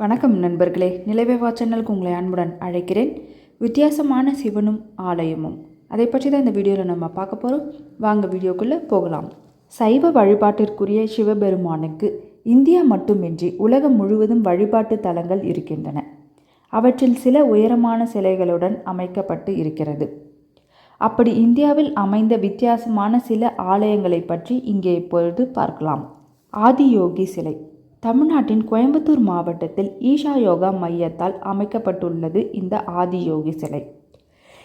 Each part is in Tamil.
வணக்கம் நண்பர்களே. நிலைவேவா சேனலுக்கு உங்களை அன்புடன் அழைக்கிறேன். வித்தியாசமான சிவனும் ஆலயமும். அதை பற்றி தான் இந்த வீடியோவில் நம்ம பார்க்க போகிறோம் வாங்க வீடியோக்குள்ளே போகலாம். சைவ வழிபாட்டிற்குரிய சிவபெருமானுக்கு இந்தியா மட்டுமின்றி உலகம் முழுவதும் வழிபாட்டு தலங்கள் இருக்கின்றன. அவற்றில் சில உயரமான சிலைகளுடன் அமைக்கப்பட்டு இருக்கிறது. அப்படி இந்தியாவில் அமைந்த வித்தியாசமான சில ஆலயங்களை பற்றி இங்கே இப்பொழுது பார்க்கலாம். ஆதியோகி சிலை. தமிழ்நாட்டின் கோயம்புத்தூர் மாவட்டத்தில் ஈஷா யோகா மையத்தால் அமைக்கப்பட்டுள்ளது இந்த ஆதியோகி சிலை.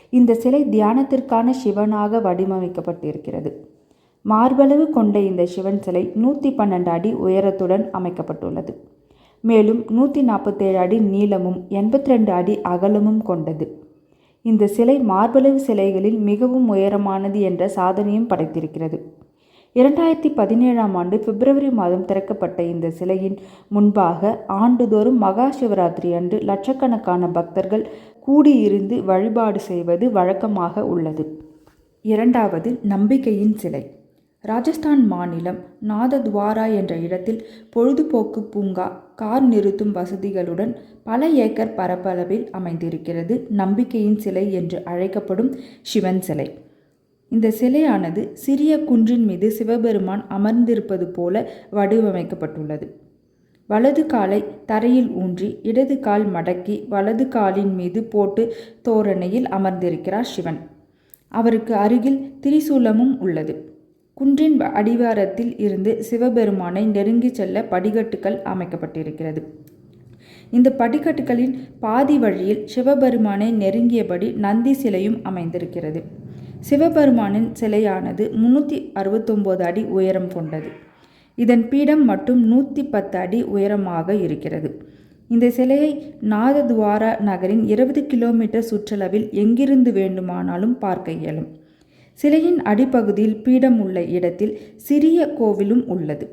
இந்த சிலை தியானத்திற்கான சிவனாக வடிவமைக்கப்பட்டிருக்கிறது. மார்பளவு கொண்ட இந்த சிவன் சிலை நூற்றி பன்னெண்டு அடி உயரத்துடன் அமைக்கப்பட்டுள்ளது. மேலும் நூற்றி நாற்பத்தேழு அடி நீளமும் எண்பத்தி ரெண்டு அடி அகலமும் கொண்டது. இந்த சிலை மார்பளவு சிலைகளில் மிகவும் உயரமானது என்ற சாதனையும் படைத்திருக்கிறது. இரண்டாயிரத்தி பதினேழாம் ஆண்டு பிப்ரவரி மாதம் திறக்கப்பட்ட இந்த சிலையின் முன்பாக ஆண்டுதோறும் மகா சிவராத்திரி அன்று லட்சக்கணக்கான பக்தர்கள் கூடியிருந்து வழிபாடு செய்வது வழக்கமாக உள்ளது. இரண்டாவது நம்பிக்கையின் சிலை. ராஜஸ்தான் மாநிலம் நாதத்வாரா என்ற இடத்தில் பொழுதுபோக்கு பூங்கா கார் நிறுத்தும் வசதிகளுடன் பல ஏக்கர் பரப்பளவில் அமைந்திருக்கிறது. நம்பிக்கையின் சிலை என்று அழைக்கப்படும் சிவன் சிலை. இந்த சிலையானது சிறிய குன்றின் மீது சிவபெருமான் அமர்ந்திருப்பது போல வடிவமைக்கப்பட்டுள்ளது. வலது காலை தரையில் ஊன்றி இடது கால் மடக்கி வலது காலின் மீது போட்டு தோரணையில் அமர்ந்திருக்கிறார் சிவன். அவருக்கு அருகில் திரிசூலமும் உள்ளது. குன்றின் அடிவாரத்தில் இருந்து சிவபெருமானை நெருங்கி செல்ல படிகட்டுகள் அமைக்கப்பட்டிருக்கிறது. இந்த படிக்கட்டுகளின் பாதி வழியில் சிவபெருமானை நெருங்கியபடி நந்தி சிலையும் அமைந்திருக்கிறது. சிவபெருமானின் சிலையானது முன்னூற்றி அறுபத்தொம்போது அடி உயரம் கொண்டது. இதன் பீடம் மட்டும் நூற்றி பத்து அடி உயரமாக இருக்கிறது. இந்த சிலையை நாததுவாரா நகரின் இருபது கிலோமீட்டர் சுற்றளவில் எங்கிருந்து வேண்டுமானாலும் பார்க்க இயலும். சிலையின் அடிப்பகுதியில் பீடம் உள்ள இடத்தில் சிறிய கோவிலும் உள்ளது.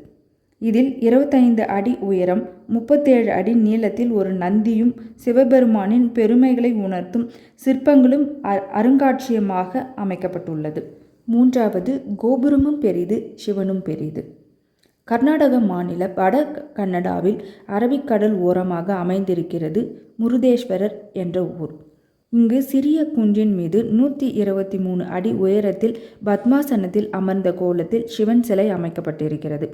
இதில் இருபத்தைந்து அடி உயரம் முப்பத்தேழு அடி நீளத்தில் ஒரு நந்தியும் சிவபெருமானின் பெருமைகளை உணர்த்தும் சிற்பங்களும் அருங்காட்சியமாக அமைக்கப்பட்டுள்ளது. மூன்றாவது கோபுரமும் பெரிது சிவனும் பெரிது. கர்நாடக மாநில வட கன்னடாவில் அரபிக்கடல் ஓரமாக அமைந்திருக்கிறது முருதேஸ்வரர் என்ற ஊர். இங்கு சிறிய குன்றின் மீது நூற்றி இருபத்தி மூணு அடி உயரத்தில் பத்மாசனத்தில் அமர்ந்த கோலத்தில் சிவன் சிலை அமைக்கப்பட்டிருக்கிறது.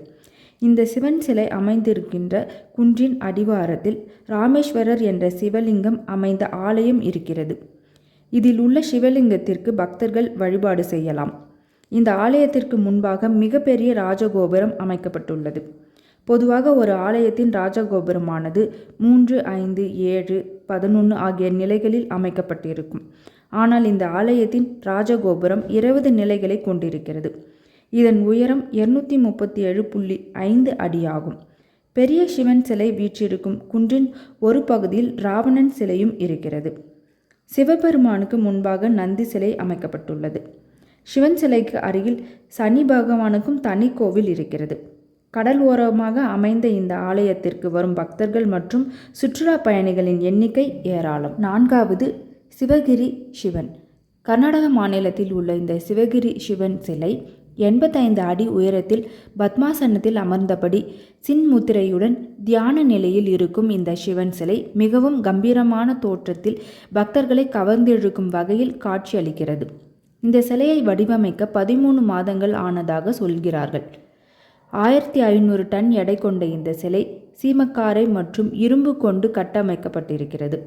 இந்த சிவன் சிலை அமைந்திருக்கின்ற குன்றின் அடிவாரத்தில் ராமேஸ்வரர் என்ற சிவலிங்கம் அமைந்த ஆலயம் இருக்கிறது. இதில் உள்ள சிவலிங்கத்திற்கு பக்தர்கள் வழிபாடு செய்யலாம். இந்த ஆலயத்திற்கு முன்பாக மிகப்பெரிய ராஜகோபுரம் அமைக்கப்பட்டுள்ளது. பொதுவாக ஒரு ஆலயத்தின் ராஜகோபுரமானது மூன்று ஐந்து ஏழு பதினொன்று ஆகிய நிலைகளில் அமைக்கப்பட்டிருக்கும். ஆனால் இந்த ஆலயத்தின் ராஜகோபுரம் இருபது நிலைகளை கொண்டிருக்கிறது. இதன் உயரம் இருநூற்றி முப்பத்தி ஏழு புள்ளி ஐந்து அடியாகும் பெரிய சிவன் சிலை வீற்றிருக்கும் குன்றின் ஒரு பகுதியில் ராவணன் சிலையும் இருக்கிறது. சிவபெருமானுக்கு முன்பாக நந்தி சிலை அமைக்கப்பட்டுள்ளது. சிவன் சிலைக்கு அருகில் சனி பகவானுக்கும் தனி கோவில் இருக்கிறது. கடல் ஓரமாக அமைந்த இந்த ஆலயத்திற்கு வரும் பக்தர்கள் மற்றும் சுற்றுலா பயணிகளின் எண்ணிக்கை ஏராளம். நான்காவது சிவகிரி சிவன். கர்நாடக மாநிலத்தில் உள்ள இந்த சிவகிரி சிவன் சிலை எண்பத்தைந்து அடி உயரத்தில் பத்மாசனத்தில் அமர்ந்தபடி சின்முத்திரையுடன் தியான நிலையில் இருக்கும் இந்த சிவன் சிலை மிகவும் கம்பீரமான தோற்றத்தில் பக்தர்களை கவர்ந்திழுக்கும் வகையில் காட்சியளிக்கிறது இந்த சிலையை வடிவமைக்க பதிமூணு மாதங்கள் ஆனதாக சொல்கிறார்கள். ஆயிரத்தி ஐநூறு டன் எடை கொண்ட இந்த சிலை சீமக்காரை மற்றும் இரும்பு கொண்டு கட்டமைக்கப்பட்டிருக்கிறது.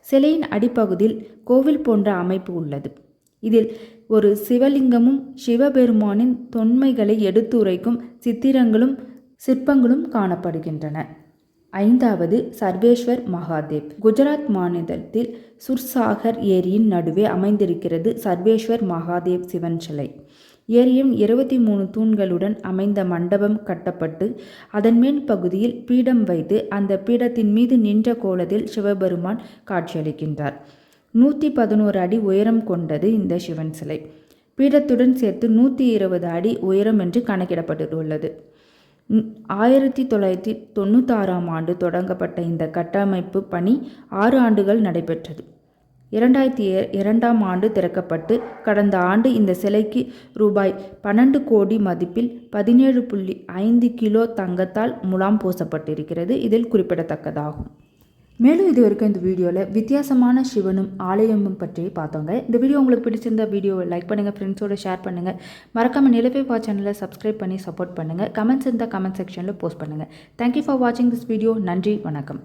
சிலையின் அடிப்பகுதியில் கோவில் போன்ற அமைப்பு உள்ளது. இதில் ஒரு சிவலிங்கமும் சிவபெருமானின் தொன்மைகளை எடுத்துரைக்கும் சித்திரங்களும் சிற்பங்களும் காணப்படுகின்றன. ஐந்தாவது சர்வேஸ்வர் மகாதேவ். குஜராத் மாநிலத்தில் சுர்சாகர் ஏரியின் நடுவே அமைந்திருக்கிறது சர்வேஸ்வர் மகாதேவ் சிவன் சிலை. ஏரியின் இருபத்தி மூணு தூண்களுடன் அமைந்த மண்டபம் கட்டப்பட்டு அதன் மேல் பகுதியில் பீடம் வைத்து அந்த பீடத்தின் மீது நின்ற கோலத்தில் சிவபெருமான் காட்சியளிக்கின்றார். நூற்றி பதினோரு அடி உயரம் கொண்டது இந்த சிவன் சிலை. பீடத்துடன் சேர்த்து நூற்றி இருபது அடி உயரம் என்று கணக்கிடப்பட்டுள்ளது. ஆயிரத்தி தொள்ளாயிரத்தி தொண்ணூத்தாறாம் ஆண்டு தொடங்கப்பட்ட இந்த கட்டமைப்பு பணி ஆறு ஆண்டுகள் நடைபெற்றது. இரண்டாயிரத்தி இரண்டாம் ஆண்டு திறக்கப்பட்டு கடந்த ஆண்டு இந்த சிலைக்கு ரூபாய் பன்னெண்டு கோடி மதிப்பில் பதினேழு புள்ளி ஐந்து கிலோ தங்கத்தால் முலாம் பூசப்பட்டிருக்கிறது. இதில் குறிப்பிடத்தக்கதாகும். மேலும் இது வரைக்கும் இந்த வீடியோவில் வித்தியாசமான சிவனும் ஆலயமும் பற்றி பார்த்தோங்க இந்த வீடியோ உங்களுக்கு பிடிச்சிருந்த வீடியோவை லைக் பண்ணுங்கள் ஃப்ரெண்ட்ஸோடு ஷேர் பண்ணுங்கள் மறக்காமல் நிலவே வா சேனலை சப்ஸ்கிரைப் பண்ணி சப்போர்ட் பண்ணுங்கள் கமெண்ட்ஸ் இருந்தால் கமெண்ட் செக்ஷனில் போஸ்ட் பண்ணுங்கள் தேங்க்யூ ஃபார் வாட்சிங் திஸ் வீடியோ நன்றி வணக்கம்.